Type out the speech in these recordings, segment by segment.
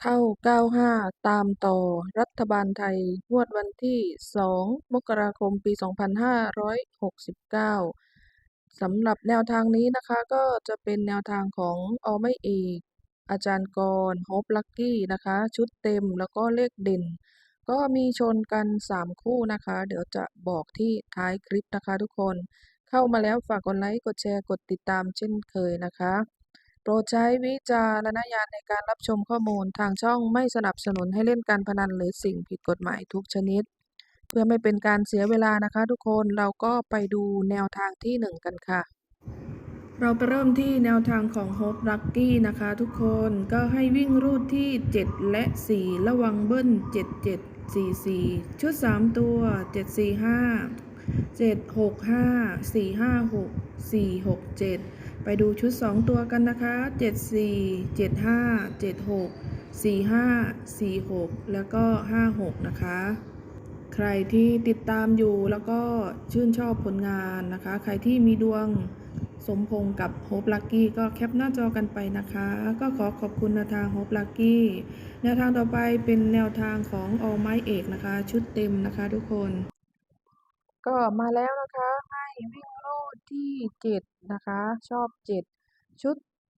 เข้า 95 ตามต่อ รัฐบาลไทย งวดวันที่ 2 มกราคม ปี 2569 สำหรับแนวทางนี้นะคะก็จะเป็นแนวทางของอไม่เอกอาจารย์กรโฮปลักกี้นะคะ ชุดเต็มแล้วก็เลขเด่น ก็มีชนกัน 3 คู่นะคะ เดี๋ยวจะบอกที่ท้ายคลิปนะคะทุกคน เข้ามาแล้วฝากกดไลค์ กดแชร์ กดติดตามเช่นเคยนะคะ ปรดใช้วิจารณญาณในการรับชมข้อมูลทางช่องไม่สนับสนุนให้เล่นการพนันหรือสิ่งผิดกฎหมายทุกชนิด เพื่อไม่เป็นการเสียเวลานะคะทุกคนเราก็ไปดูแนวทางที่ 1 กันค่ะ เราไปเริ่มที่แนวทางของ Hope Lucky นะคะทุกคนก็ให้วิ่งรูดที่ 7 และ 4 ระวังเบิ้ล 77 44 ชุด 3 ตัว 745 765 456 467 ไปดูชุด 2 ตัวกันนะคะ 74 75 76 45 46 แล้วก็ 56 นะคะ ใครที่ติดตามอยู่แล้วก็ชื่นชอบผลงานนะคะ ใครที่มีดวงสมพงกับ Hope Lucky ก็แคปหน้าจอกันไปนะคะ ก็ขอขอบคุณแนวทาง Hope Lucky แนวทางต่อไปเป็นแนวทางของอไม้เอกนะคะ ชุดเต็มนะคะทุกคน ก็มาแล้วนะคะ รูดที่7นะคะ ชอบ7ชุด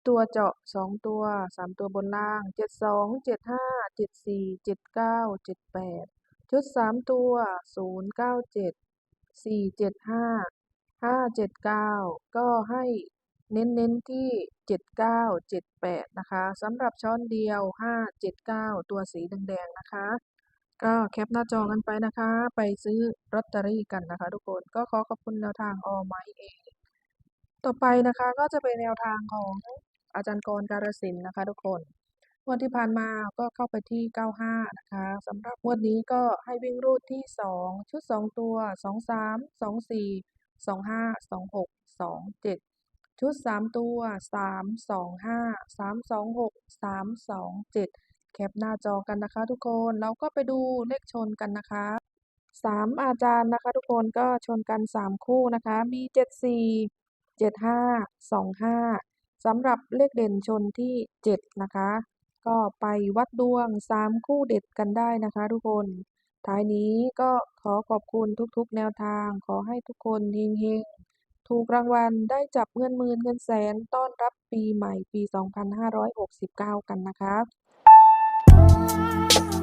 ตัวเจาะ2ตัว3ตัวบนล่าง72 75 74 79 78ชุด3ตัว097 475 579ก็ให้เน้นๆที่79 78นะคะสำหรับช้อนเดียว579ตัวสีแดงๆนะคะ ก็แคปหน้าจอกันไปนะคะ ไปซื้อลอตเตอรี่กันนะคะทุกคนก็ขอขอบคุณแนวทางอไมเองต่อไปนะคะก็จะเป็นแนวทางของอาจารย์กรการสิล์นะคะทุกคนงวดที่ผ่านมาก็เข้าไปที่ 95 นะคะสำหรับงวดนี้ก็ให้วิ่งรูดที่ 2 ชุด 2 ตัว 23 24 25 26 27 ชุด 3 ตัว 3 25 326 327 แคปหน้าจอกันนะคะ ทุกคนแล้วก็ไปดูเลขชนกันนะคะ3อาจารย์นะคะ ทุกคนก็ชนกัน3คู่นะคะ มี74 75 25สำหรับเลขเด่นชนที่7นะคะ ก็ไปวัดดวง3คู่เด็ดกันได้นะคะ ทุกคนท้ายนี้ก็ขอขอบคุณทุกๆ แนวทาง ขอให้ทุกคนเฮงๆ ถูกรางวัลได้จับเงินหมื่นเงินแสนต้อนรับปีใหม่ปี 2569 กันนะคะ Oh,